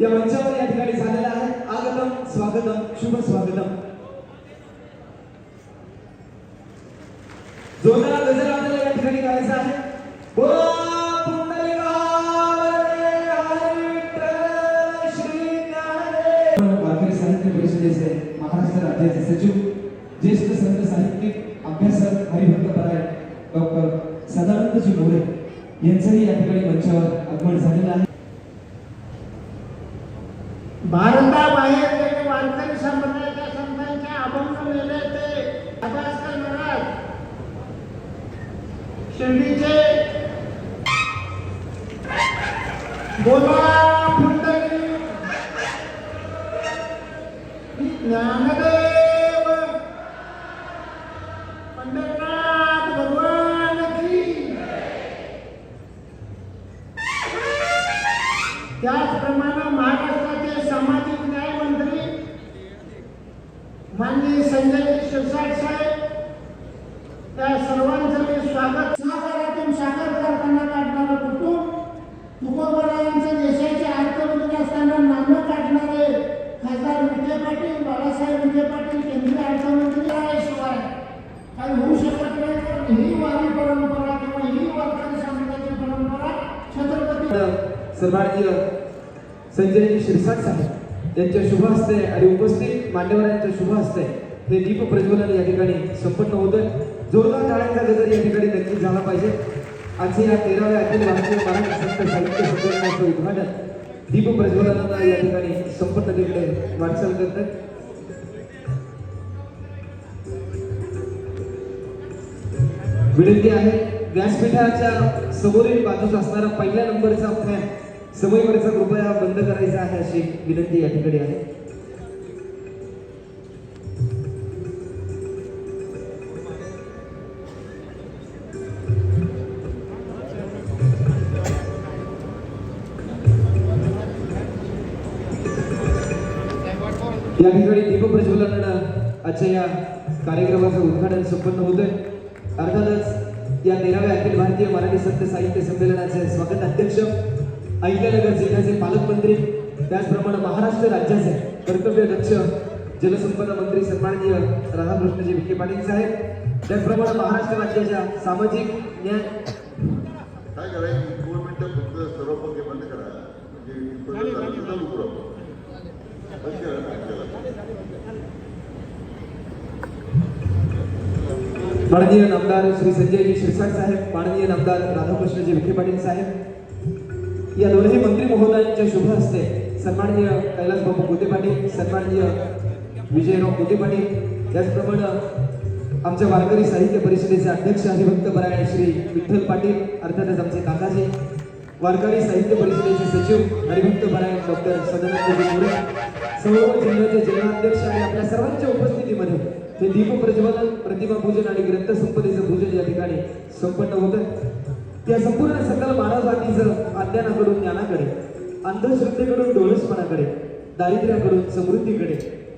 या मंचावर या ठिकाणी झालेला आहे. आगतम स्वागतम शुभ स्वागतम. जोरदार गजर आपल्याला या ठिकाणी करायचा आहे. बोला श्री साहित्य परिषदेचे महाराष्ट्र राज्याचे सचिव ज्येष्ठ संत साहित्यिक अभ्यासक हरिभक्त परायण डॉक्टर सदानंदजी मोरे यांचंही या ठिकाणी मंचावर आगमन झालेलं आहे. बाहेर गेले वारकरी संप्रदायाच्या संतांचे अभंग लिहिले ते. अभ्यासकर महाराज. शिर्डीचे बोला सन्माननीय संजय शिरसाट साहेब यांच्या शुभ हस्ते आणि उपस्थित मान्यवरांच्या शुभ हस्ते हे दीप प्रज्वलन या ठिकाणी संपन्न होतं जोरदार टाळ्यांचा गजर या ठिकाणी नक्कीच झाला पाहिजे. आजचे या तेराव्या अखिल भारतीय मराठी संत साहित्य संमेलनाचं उद्घाटन दीप प्रज्वलनानं या ठिकाणी संपन्नतेकडे वाटचाल करतात. विनंती आहे व्यासपीठाच्या समोरील बाजूस असणारा पहिल्या नंबरचा फॅन समयवरचा कृपया बंद करायचा आहे अशी विनंती या ठिकाणी आहे. या ठिकाणी दीपप्रज्वलनानं आजच्या या कार्यक्रमाचं उद्घाटन संपन्न होतंय. अर्थातच या तेराव्या अखिल भारतीय मराठी सत्य साहित्य संमेलनाचे स्वागत अध्यक्ष अहिल्यानगर जिल्ह्याचे पालकमंत्री त्याचप्रमाणे महाराष्ट्र राज्याचे कर्तव्य दक्ष जलसंपदा मंत्री सन्माननीय राधाकृष्णजी विखे पाटील साहेब त्याचप्रमाणे महाराष्ट्र राज्याच्या सामाजिक न्याय काय करायचं दोन मिनिटं फक्त सर्व पंखे बंद करा म्हणजे. माननीय नामदार श्री संजयजी शिरसाट साहेब माननीय नामदार राधाकृष्णजी विखे पाटील साहेब या दोन्ही मंत्री महोदयांच्या शुभ हस्ते सन्माननीय कैलास बाबू मोते पाटील सन्माननीय विजयराव मोते पाटील त्याचप्रमाणे आमच्या वारकरी साहित्य परिषदेचे अध्यक्ष हरिभक्त परायण श्री विठ्ठल पाटील अर्थातच आमचे काकाजी वारकरी साहित्य परिषदेचे सचिव हरिभक्त परायण डॉक्टर सदानंद मोरे सर्व जिल्ह्याचे जिल्हाध्यक्ष आणि आपल्या सर्वांच्या उपस्थितीमध्ये हे दीप प्रज्वलन प्रतिमा पूजन आणि ग्रंथसंपदेचं पूजन या ठिकाणी संपन्न होतं त्या संपूर्ण सकल मानव अज्ञानाकडून ज्ञानाकडे अंधश्रद्धेकडून डोळसपणाकडे दारिद्र्याकडून समृद्धीकडे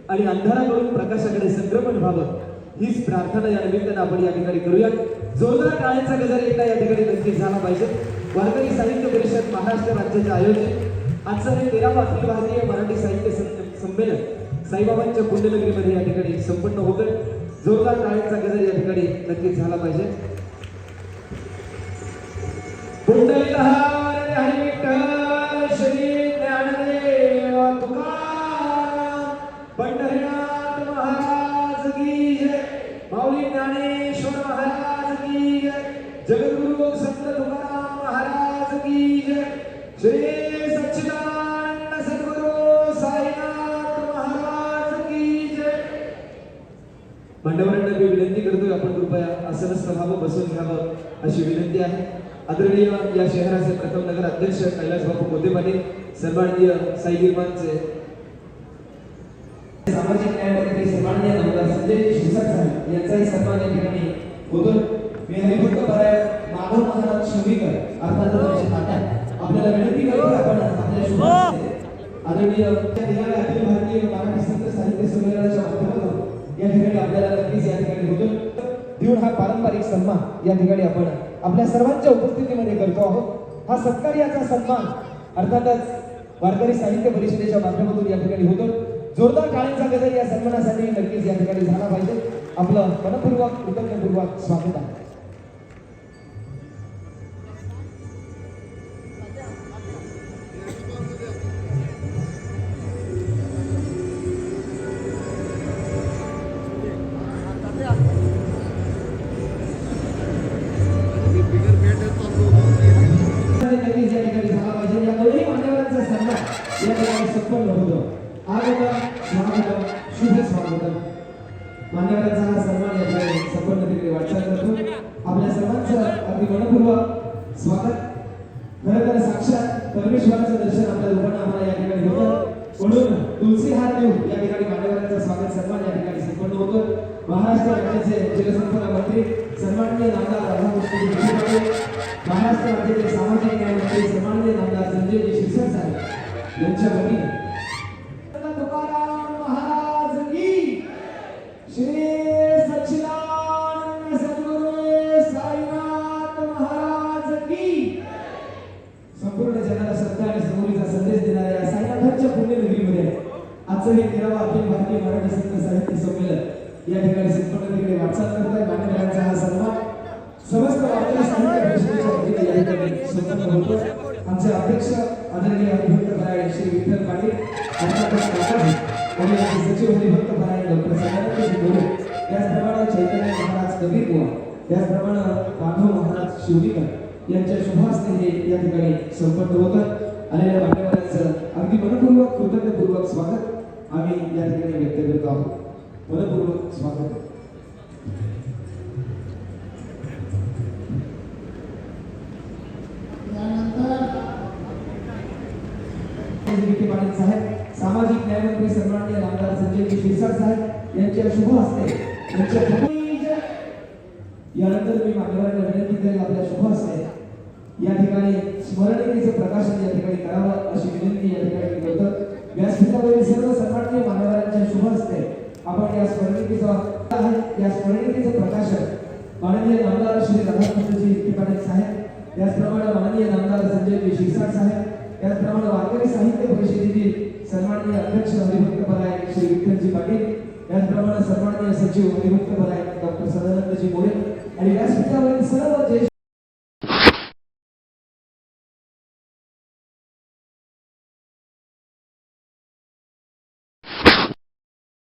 आणि अंधाराकडून प्रकाशाकडे संक्रमण व्हावं हीच प्रार्थना या निमित्तानं आपण या ठिकाणी करूया जोरदार टाळ्यांचा गजर एकदा या ठिकाणी नक्कीच झाला पाहिजे. वारकरी साहित्य परिषद महाराष्ट्र राज्याचे आयोजित आजचं हे तेरावा अखिल भारतीय मराठी साहित्य सं- संमेलन साईबाबांच्या पुण्यनगरीमध्ये या ठिकाणी संपन्न होतं जोरदार टाळ्यांचा गजर या ठिकाणी नक्कीच झाला पाहिजे. हरी महाराज की जय. माऊली ज्ञानेश्वर महाराज की जय. महाराज की जय. श्री महाराज की जय. मी विनंती करतोय आपण कृपया आसनस्थ व्हावं बसून घ्यावं अशी विनंती आहे. आदरणीय या शहराचे प्रथम नगर अध्यक्ष कैलास बापू मोते पाटील साई निर्माणचे सामाजिक न्याय मंत्री सन्माननीय आमदार संजय शिरसाट साहेब यांचाही सन्मान या ठिकाणी होतो मी हरिभक्त परायण माधव महाराज शिवीकर अर्थात आपल्याला विनंती करतो आपण आपल्या आदरणीय तेराव्या अखिल भारतीय मराठी संत साहित्य संमेलनाच्या माध्यमातून या ठिकाणी आपल्याला नक्कीच या ठिकाणी होतो देऊन हा पारंपरिक सन्मान या ठिकाणी आपण आपल्या सर्वांच्या उपस्थितीमध्ये करतो आहोत. हा सत्कार याचा सन्मान अर्थातच वारकरी साहित्य परिषदेच्या माध्यमातून या ठिकाणी होतो जोरदार टाळ्यांचा गजर या सन्मानासाठी नक्कीच या ठिकाणी झाला पाहिजे. आपलं मनपूर्वक कृतज्ञपूर्वक स्वागत आहे. मान्यवरांचा हा सन्मान याच्या संपन्न तिकडे वाटचाल करतो. आपल्या सर्वांचं अगदी मनपूर्वक स्वागत. खरं तर साक्षात परमेश्वराचं दर्शन आपल्या लोकांना आम्हाला या ठिकाणी होतं. म्हणून तुलसी हात देऊन या ठिकाणी मान्यवरांचा स्वागत सन्मान या ठिकाणी संपन्न होतो. महाराष्ट्र राज्याचे जलसंपदा मंत्री सन्माननीय नामदार राधाकृष्ण महाराष्ट्र राज्याचे सामाजिक न्याय मंत्री सन्माननीय नामदार संजयजी शिरसाट साहेब यांच्या वतीने संपूर्ण जगाला सत्य आणि समोरीचा संदेश देणाऱ्या या साईनाथांच्या पुण्यनगरीमध्ये आजचं हे तेरावा अखिल भारतीय मराठी संत साहित्य संमेलन या ठिकाणी संपूर्ण तिकडे वाटचाल करत आहे मान्यवरांचा हा सन्मान समस्त साहित्य परिषदेच्या वतीने या ठिकाणी संपन्न होतो आमचे अध्यक्ष आदरणीय हरिभक्त परायण श्री विठ्ठल पाटील आणि सचिव हरिभक्त डॉक्टर त्याचप्रमाणे महाराज कबीरबुवा त्याचप्रमाणे माधव महाराज शिवलीकर यांच्या शुभास्ते हे या ठिकाणी संपन्न होतात. आलेल्या मान्यवरांचं अगदी मनपूर्वक कृतज्ञपूर्वक स्वागत आम्ही या ठिकाणी व्यक्त करत आहोत. मनपूर्वक स्वागत. यांच्या शुभ असते. यांच्या यानंतर मी मान्यवरांना विनंती करेल आपल्या शुभ असते या ठिकाणी स्मरणिकेचं प्रकाशन या ठिकाणी करावं अशी विनंती या ठिकाणी मी करतो. व्यासपीठावरील सर्व सन्माननीय मान्यवरांच्या शुभ असते आपण या स्मरणिकेचं आहे. या स्मरणिकेचं प्रकाशन माननीय नामदार श्री राधाकृष्णजी विखे साहेब त्याचप्रमाणे माननीय नामदार संजयजी शिरसाट साहेब त्याचप्रमाणे वारकरी साहित्य परिषदेतील सन्माननीय अध्यक्ष हरिभक्त परायण श्री विठ्ठलजी पाटील त्याचप्रमाणे सन्माननीय सचिव हरिभक्त परायण डॉक्टर सदानंदजी मोरे. आणि व्यासपीठावरील सर्व ज्येष्ठ